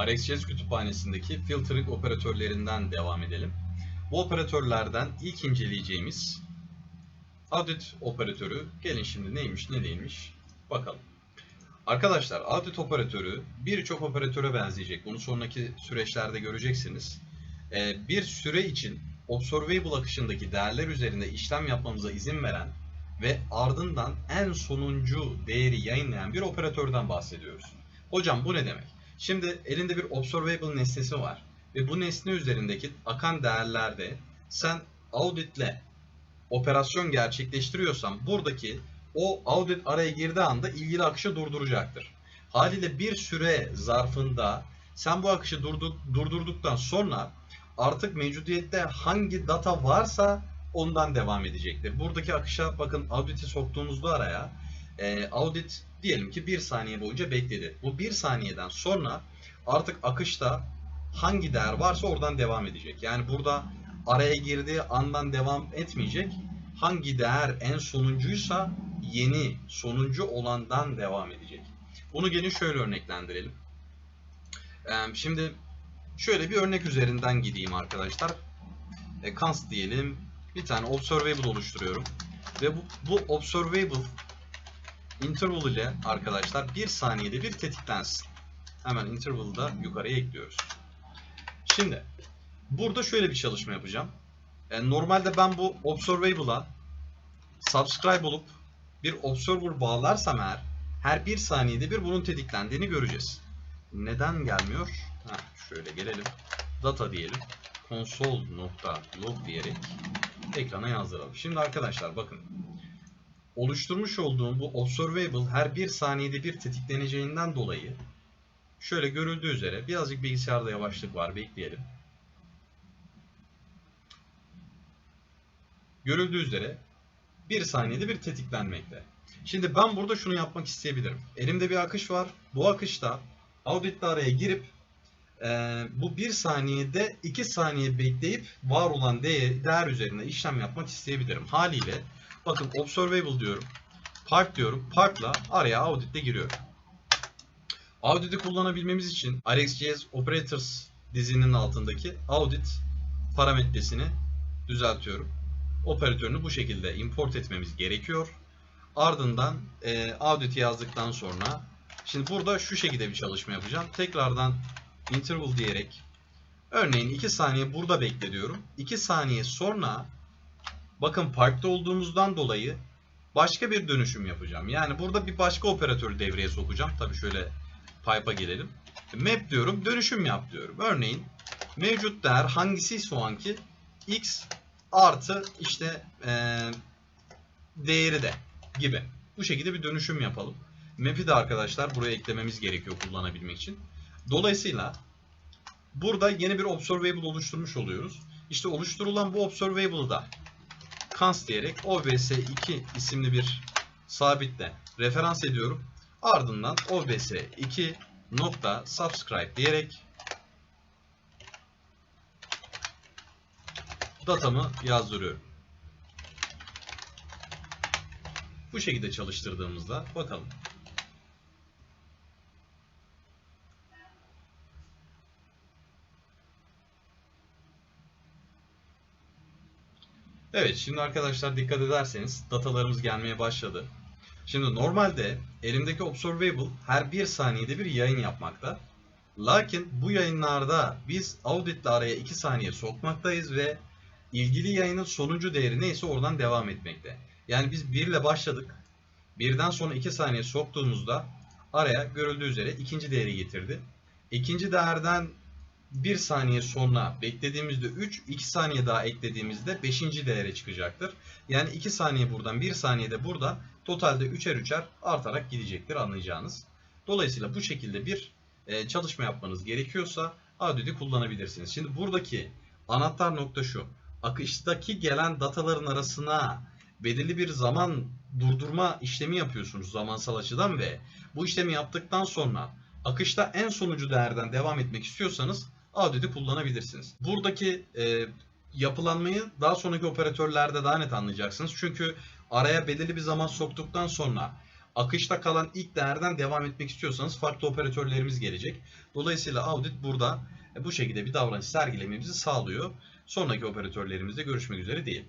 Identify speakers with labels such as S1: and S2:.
S1: RxJS kütüphanesindeki filtering operatörlerinden devam edelim. Bu operatörlerden ilk inceleyeceğimiz audit operatörü. Gelin şimdi neymiş ne değilmiş bakalım. Arkadaşlar audit operatörü birçok operatöre benzeyecek. Bunu sonraki süreçlerde göreceksiniz. Ee, bir süre için observable akışındaki değerler üzerinde işlem yapmamıza izin veren ve ardından en sonuncu değeri yayınlayan bir operatörden bahsediyoruz. Hocam bu ne demek? Şimdi elinde bir observable nesnesi var ve bu nesne üzerindeki akan değerlerde sen auditle operasyon gerçekleştiriyorsan buradaki o audit araya girdiği anda ilgili akışı durduracaktır. Haliyle bir süre zarfında sen bu akışı durdur, durdurduktan sonra artık mevcudiyette hangi data varsa ondan devam edecektir. Buradaki akışa bakın audit'i soktuğumuzda araya e, audit diyelim ki bir saniye boyunca bekledi. Bu bir saniyeden sonra artık akışta hangi değer varsa oradan devam edecek. Yani burada araya girdiği andan devam etmeyecek. Hangi değer en sonuncuysa yeni sonuncu olandan devam edecek. Bunu gene şöyle örneklendirelim. Şimdi şöyle bir örnek üzerinden gideyim arkadaşlar. E, const diyelim. Bir tane observable oluşturuyorum. Ve bu, bu observable interval ile arkadaşlar bir saniyede bir tetiklensin. Hemen interval'ı da yukarıya ekliyoruz. Şimdi burada şöyle bir çalışma yapacağım. E, normalde ben bu observable'a subscribe olup bir observer bağlarsam eğer her bir saniyede bir bunun tetiklendiğini göreceğiz. Neden gelmiyor? Heh, şöyle gelelim. Data diyelim. console.log diyerek ekrana yazdıralım. Şimdi arkadaşlar bakın. Oluşturmuş olduğum bu observable her bir saniyede bir tetikleneceğinden dolayı şöyle görüldüğü üzere birazcık bilgisayarda yavaşlık var. Bekleyelim. Görüldüğü üzere bir saniyede bir tetiklenmekte. Şimdi ben burada şunu yapmak isteyebilirim. Elimde bir akış var. Bu akışta auditle araya girip e, bu bir saniyede iki saniye bekleyip var olan değer, değer üzerine işlem yapmak isteyebilirim. Haliyle bakın observable diyorum. Park diyorum. Park'la araya auditle giriyorum. Audit'i kullanabilmemiz için RxJS Operators dizinin altındaki audit parametresini düzeltiyorum. Operatörünü bu şekilde import etmemiz gerekiyor. Ardından e, audit'i yazdıktan sonra şimdi burada şu şekilde bir çalışma yapacağım. Tekrardan interval diyerek örneğin 2 saniye burada bekle diyorum. 2 saniye sonra bakın parkta olduğumuzdan dolayı başka bir dönüşüm yapacağım. Yani burada bir başka operatörü devreye sokacağım. Tabii şöyle pipe'a gelelim. Map diyorum, dönüşüm yap diyorum. Örneğin mevcut değer hangisiyse o anki x artı işte e, değeri de gibi. Bu şekilde bir dönüşüm yapalım. Map'i de arkadaşlar buraya eklememiz gerekiyor kullanabilmek için. Dolayısıyla burada yeni bir observable oluşturmuş oluyoruz. İşte oluşturulan bu observable'ı da const diyerek obs2 isimli bir sabitle referans ediyorum. Ardından obs2 nokta diyerek datamı yazdırıyorum. Bu şekilde çalıştırdığımızda bakalım. Evet şimdi arkadaşlar dikkat ederseniz datalarımız gelmeye başladı. Şimdi normalde elimdeki observable her bir saniyede bir yayın yapmakta. Lakin bu yayınlarda biz auditle araya 2 saniye sokmaktayız ve ilgili yayının sonuncu değeri neyse oradan devam etmekte. Yani biz 1 ile başladık. Birden sonra 2 saniye soktuğumuzda araya görüldüğü üzere ikinci değeri getirdi. İkinci değerden 1 saniye sonra beklediğimizde 3, 2 saniye daha eklediğimizde 5. değere çıkacaktır. Yani 2 saniye buradan 1 saniye de burada totalde 3'er 3'er artarak gidecektir anlayacağınız. Dolayısıyla bu şekilde bir e, çalışma yapmanız gerekiyorsa Audit'i kullanabilirsiniz. Şimdi buradaki anahtar nokta şu. Akıştaki gelen dataların arasına belirli bir zaman durdurma işlemi yapıyorsunuz zamansal açıdan ve bu işlemi yaptıktan sonra akışta en sonucu değerden devam etmek istiyorsanız Audit'i kullanabilirsiniz. Buradaki e, yapılanmayı daha sonraki operatörlerde daha net anlayacaksınız. Çünkü araya belirli bir zaman soktuktan sonra akışta kalan ilk değerden devam etmek istiyorsanız farklı operatörlerimiz gelecek. Dolayısıyla audit burada e, bu şekilde bir davranış sergilememizi sağlıyor. Sonraki operatörlerimizde görüşmek üzere diyelim.